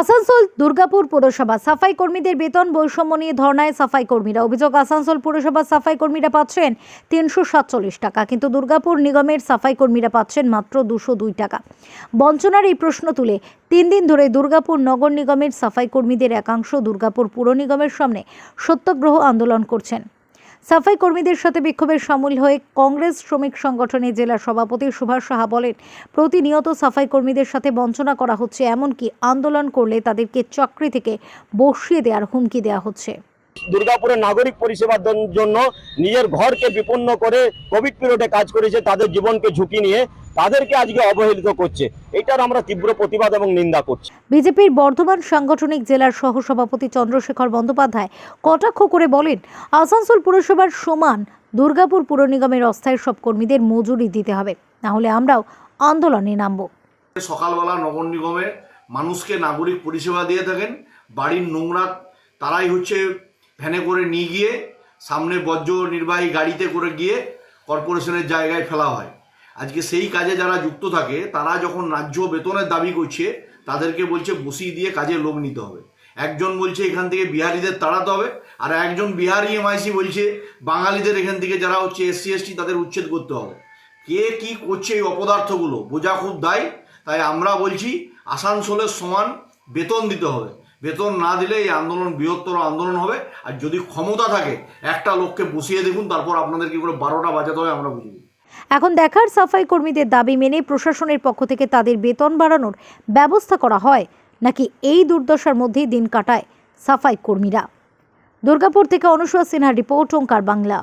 আসানসোল দুর্গাপুর পুরসভা, সাফাই কর্মীদের বেতন বৈষম্য নিয়ে ধর্নায় সাফাই কর্মীরা। অভিযোগ, আসানসোল পুরসভার সাফাই কর্মীরা পাচ্ছেন তিনশো সাতচল্লিশ টাকা, কিন্তু দুর্গাপুর নিগমের সাফাই কর্মীরা পাচ্ছেন মাত্র দুশো দুই টাকা। বঞ্চনার এই প্রশ্ন তুলে তিন দিন ধরে দুর্গাপুর নগর নিগমের সাফাই কর্মীদের একাংশ দুর্গাপুর পুর নিগমের সামনে সত্যাগ্রহ আন্দোলন করছেন। সাফাই কর্মীদের সাথে বিক্ষোভের সামিল হয়ে কংগ্রেস শ্রমিক সংগঠনের জেলা সভাপতি সুভাষ সাহা বলেন, প্রতিনিয়ত সাফাই কর্মীদের সাথে বঞ্চনা করা হচ্ছে, এমনকি আন্দোলন করলে তাদেরকে চাকরি থেকে বসিয়ে দেওয়ার হুমকি দেওয়া হচ্ছে। দুর্গাপুরের নাগরিক পরিষেবার জন্য নিজের ঘরকে বিপন্ন করে কোভিড পিরিয়ডে কাজ করেছে তাদের জীবনকে ঝুঁকি নিয়ে তাদেরকে আজকে অবহেলিত করছে। এটার আমরা তীব্র প্রতিবাদ এবং নিন্দা করছি। বিজেপির বর্ধমান সাংগঠনিক জেলার সহসভাপতি চন্দ্রশেখর বন্দ্যোপাধ্যায় কটাক্ষ করে বলেন আসানসোল পুরসভার সমান দুর্গাপুর পুর নিগমের অস্থায়ী সব কর্মীদের মজুরি দিতে হবে না হলে আমরাও আন্দোলনে নামব। সকালবেলা নগর নিগমে মানুষকে নাগরিক পরিষেবা দিয়ে থাকেন বাড়ির নোংরা তারাই হচ্ছে ভ্যানে করে নিয়ে গিয়ে সামনে বর্জ্য নির্বাহী গাড়িতে করে গিয়ে কর্পোরেশনের জায়গায় ফেলা হয়। আজকে সেই কাজে যারা যুক্ত থাকে, তারা যখন ন্যায্য বেতনের দাবি করছে, তাদেরকে বলছে বসিয়ে দিয়ে কাজে লোক নিতে হবে। একজন বলছে এখান থেকে বিহারিদের তাড়াতে হবে, আর একজন বিহারি এমআইসি বলছে বাঙালিদের এখান থেকে যারা হচ্ছে এসসি, এসটি তাদের উচ্ছেদ করতে হবে। কে কি করছে এই অপদার্থগুলো? বোঝা খুব দায়। তাই আমরা বলছি আসানসোলের সমান বেতন দিতে হবে। বেতন না দিলে এই আন্দোলন বৃহত্তর আন্দোলন হবে। আর যদি ক্ষমতা থাকে, একটা লোককে বসিয়ে দেখুন, তারপর আপনাদের কি করে বারোটা বাজাতে হবে আমরা বুঝব এখন দেখার সাফাই কর্মীদের দাবি মেনে প্রশাসনের পক্ষ থেকে তাদের বেতন বাড়ানোর ব্যবস্থা করা হয়, নাকি এই দুর্দশার মধ্যেই দিন কাটায় সাফাই কর্মীরা? দুর্গাপুর থেকে অনুসুয়া সিনহার রিপোর্ট, ওঙ্কার বাংলা।